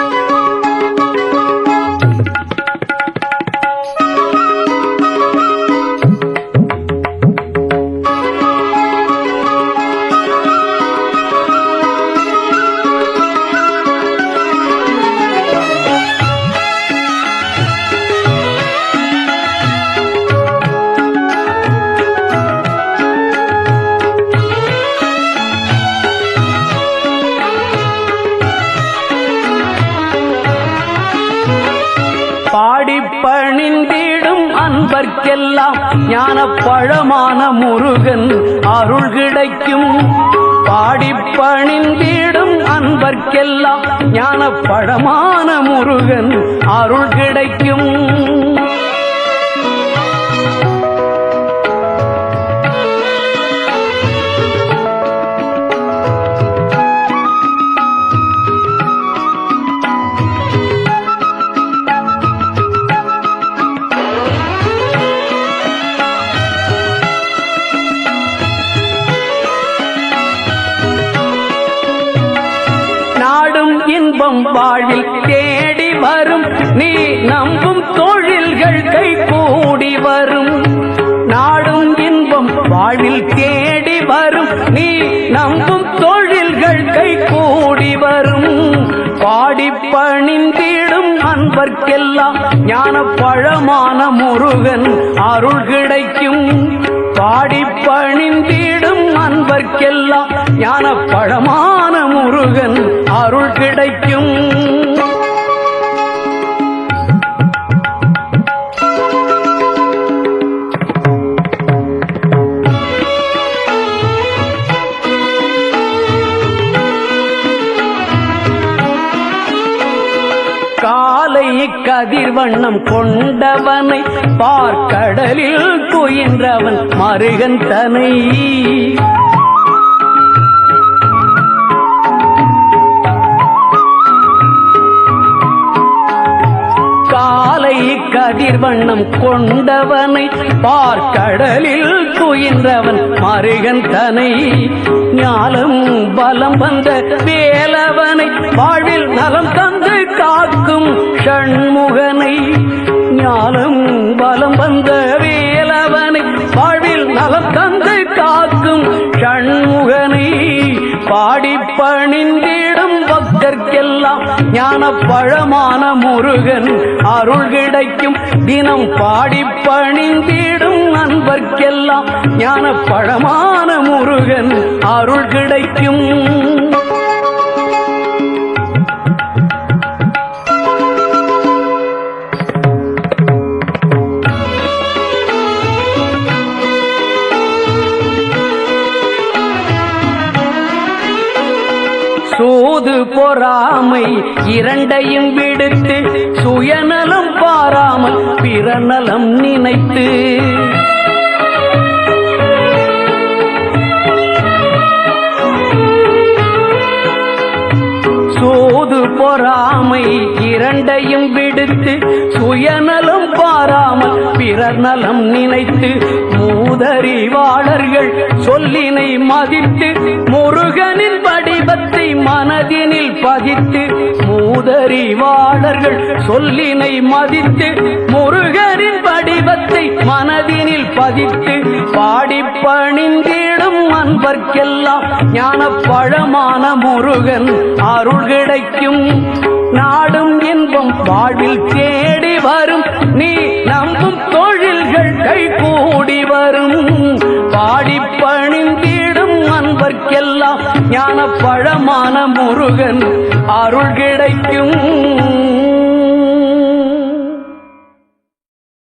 பாடி அன்பர்க்கெல்லாம் ஞான பழமான முருகன் அருள் கிடைக்கும். பாடி பணிந்திடும் அன்பர்க்கெல்லாம் ஞான பழமான முருகன் அருள் கிடைக்கும். நம் வாழ்வில் தேடி வரும். நீ நம்பும் தொழில்கள் கை கூடி வரும். நாடும் இன்பம் வாழ்வில் தேடி வரும். நீ நம்பும் தொழில்கள் கை கூடி வரும். பாடி பணிந்திடும் அன்பர்க்கெல்லாம் ஞான பழமான முருகன் அருள் கிடைக்கும். பாடி பணிந்திடும் அன்பர்க்கெல்லாம் ஞான பழமான முருகன் அருள் கிடைக்கும். காலை கதிர்வண்ணம் கொண்டவனை பார்க்கடலில் குயின்றவன் மருகன் தனை. கதிர்வண்ணம் கொண்டவனை பார்க்கடலில் குயின்றவன் மருகன் தனை. ஞாலம் பலம் வந்த வேலவனை வாழ்வில் நலம் தந்து காக்கும் ஷண்முகனை. ஞானம் பலம் வந்த வேலவனை வாழ்வில் நலம் தந்து காக்கும் ஷண்முகனை. பாடி பணிந்து ஞான பழமான முருகன் அருள் கிடைக்கும். தினம் பாடி பணிந்திடும் நண்பர்க்கெல்லாம் ஞான பழமான முருகன் அருள் கிடைக்கும். போது பொறாமை இரண்டையும் விடுத்து சுயநலம் பாராமல் பிறநலம் நினைத்து பொறாமை இரண்டையும் விடுத்து சுயநலம் பாராமல் பிறர் நலம் நினைத்து மூதறிவாளர்கள் சொல்லினை மதித்து முருகனின் வடிவத்தை மனதினில் பதித்து மூதறிவாளர்கள் சொல்லினை மதித்து முருகனின் வடிவத்தை மனதினில் பதித்து பாடி பணிந்திடும் அன்பர்க்கெல்லாம் ஞான பழமான முருகன் அருள் கிடைக்கும். நான் நாடும் இன்பம் வாழ்வில் தேடி வரும். நீ நம்பும் தொழில்கள் கை கூடி வரும். பாடி பணிந்திடும் அன்பர்க்கெல்லாம் ஞான பழமான முருகன் அருள் கிடைக்கும்.